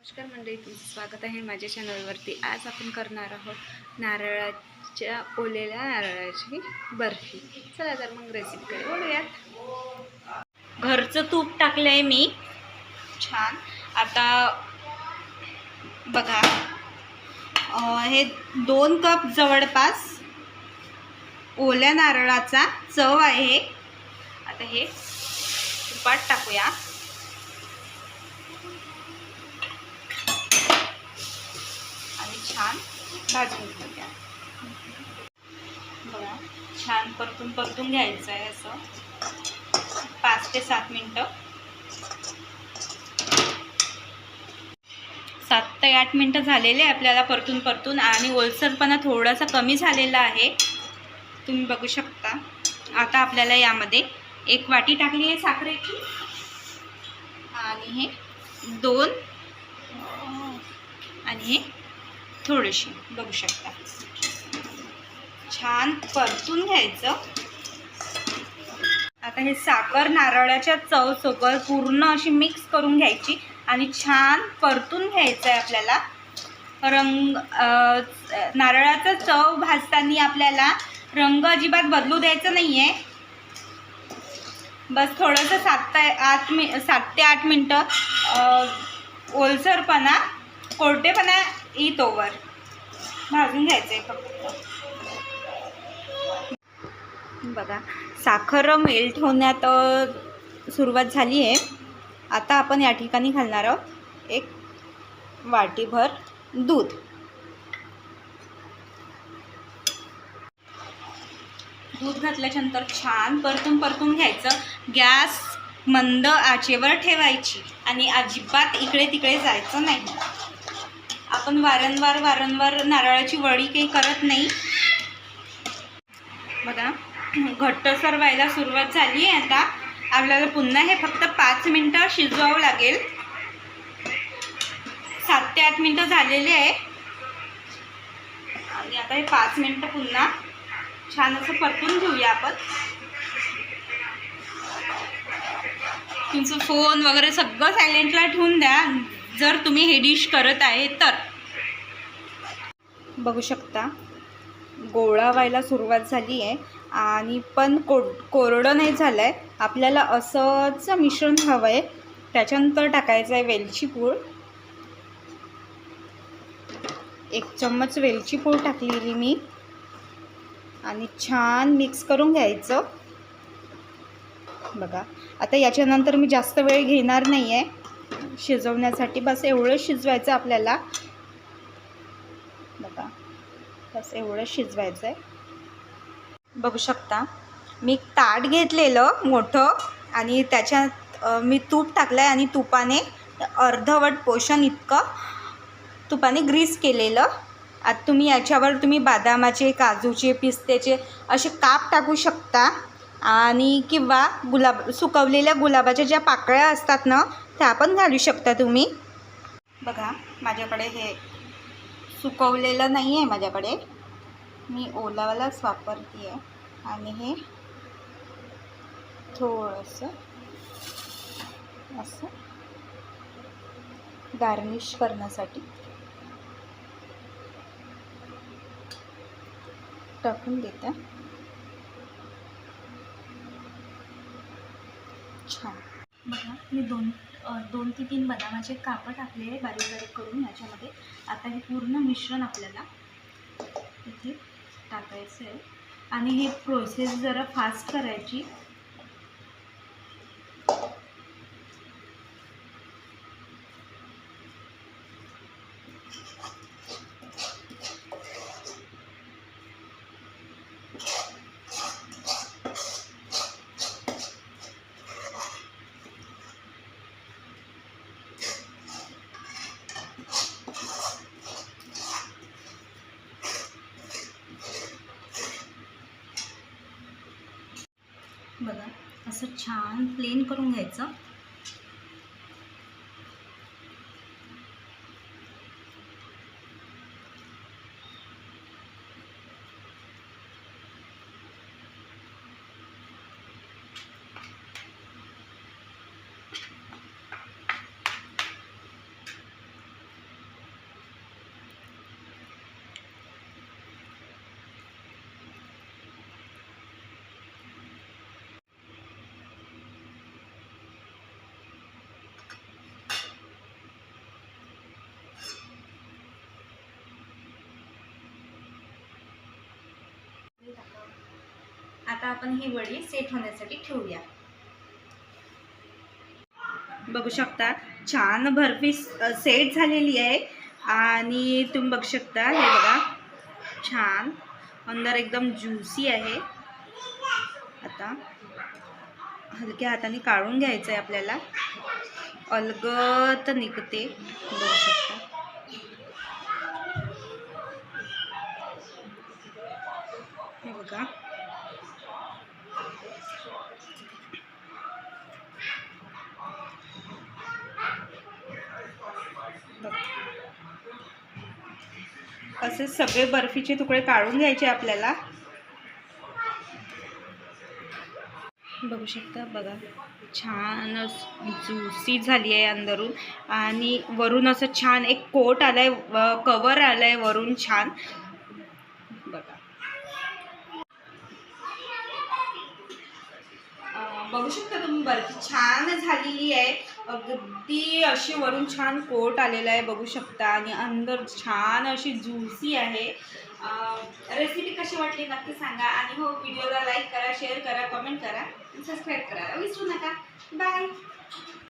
नमस्कार मंडळी तुमचं स्वागत आहे माझ्या चॅनलवरती आज आपण करणार आहोत नारळाच्या ओलेल्या नारळाची बर्फी. चला तर मग रेसिपीकडे बोलूयात घरचं तूप टाकलं आहे मी. छान. आता बघा हे दोन कप जवळपास ओल्या नारळाचा चव आहे. आता हे तुपात टाकूया आणि छान भाजून घेऊया. बघा छान परतून परतून घ्यायचं आहे असं. पाच ते सात मिनटं. सात ते आठ मिनटं झालेले आहे आपल्याला परतून परतून आणि ओलसरपणा थोडासा कमी झालेला आहे. तुम्ही बघू शकता. आता आपल्याला यामध्ये एक वाटी टाकली आहे साखरेची. आणि हे दोन आणि हे थोडीशी बघू शकता. छान परतून घ्यायचं. आता हे साखर नारळाच्या चवसोबत पूर्ण अशी मिक्स करून घ्यायची आणि छान परतून घ्यायचं आहे आपल्याला. रंग नारळाचं नारळाचा चव भाजताना आपल्याला रंग अजिबात बदलू द्यायचं नाही आहे बस थोडंसं सात ते आठ मि सात ते आठ मिनटं ओलसरपणा कोरटेपणा येतोवर भाजून घ्यायचं आहे फक्त. बघा साखर मेल्ट होण्यात सुरुवात झाली आहे आता आपण या ठिकाणी घालणार आहोत एक वाटीभर दूध. दूध घातल्याच्यानंतर छान परतून परतून घ्यायचं. गॅस मंद आचेवर ठेवायची आणि अजिबात इकडे तिकडे जायचं नाही. आपण वारंवार वारंवार नारळाची वडी काही करत नाही. बघा घट्टसर व्हायला सुरुवात झाली आहे आता. आपल्याला पुन्हा हे फक्त पाच मिनटं शिजवावं लागेल. सात ते आठ मिनटं झालेले आहे. आणि आता हे पाच मिनटं पुन्हा छान असं परतून घेऊया आपण. तुमचं फोन वगैरे सगळं सायलेंटला ठेवून द्या. जर तुम्ही हे डिश करत आहे तर? बघू शकता. गोळा व्हायला सुरुवात झाली आहे आणि पण को कोरडं नाही झालं आहे आपल्याला असंच मिश्रण हवं आहे त्याच्यानंतर टाकायचं आहे वेलची पूड. एक चम्मच वेलची पूड टाकलेली मी. आणि छान मिक्स करून घ्यायचं. बघा. आता याच्यानंतर मी जास्त वेळ घेणार नाही आहे शिजवण्यासाठी. बस एवढं शिजवायचं आपल्याला. बघा बस एवढं शिजवायचं आहे बघू शकता मी ताट घेतलेलं मोठं आणि त्याच्यात मी तूप टाकलं आहे आणि तुपाने अर्धवट पोषण इतकं तुपाने ग्रीस केलेलं. आता तुम्ही याच्यावर तुम्ही बदामाचे काजूचे पिस्त्याचे असे काप टाकू शकता. आणि किंवा गुलाब सुकवलेल्या गुलाबाच्या ज्या पाकळ्या असतात ना त्या पण घालू शकता तुम्ही. बघा माझ्याकडे हे सुकवलेलं नाही आहे माझ्याकडे. मी ओलावालाच वापरते आहे आणि हे थोडंसं असं गार्निश करण्यासाठी टाकून देते. छान. बघा मी दोन दोन ते तीन बदामाचे कापं टाकले आहे बारीक बारीक करून याच्यामध्ये आता हे पूर्ण मिश्रण आपल्याला इथे टाकायचं आहे. आणि ही प्रोसेस जरा फास्ट करायची. बघा असं छान प्लेन करून घ्यायचं. आता आपण ही वडी सेट होण्यासाठी ठेवूया. बघू शकता छान बर्फी सेट झालेली आहे. आणि तुम्ही बघू शकता हे बघा छान. अंदर एकदम ज्युसी आहे. आता हलक्या हाताने काढून घ्यायचं आहे आपल्याला. अलगत निघते. बघू शकता हे बघा बघा. असे सगळे बर्फीचे तुकडे काढून घ्यायचे आपल्याला. बघू शकता बघा छान ज्युसी झाली आहे अंदरून. आणि वरून असं छान एक कोट आलाय कवर आलाय वरून छान बघा अं, बघू शकता तुम्ही बर्फी छान झालेली आहे. अगदी अशी वरून छान कोट आलेला आहे बघू शकता. आणि अंदर छान अशी ज्युसी आहे. रेसिपी कशी वाटली नक्की सांगा. आणि हो व्हिडिओला लाईक करा शेअर करा कमेंट करा. सबस्क्राईब करा. विसरू नका. बाय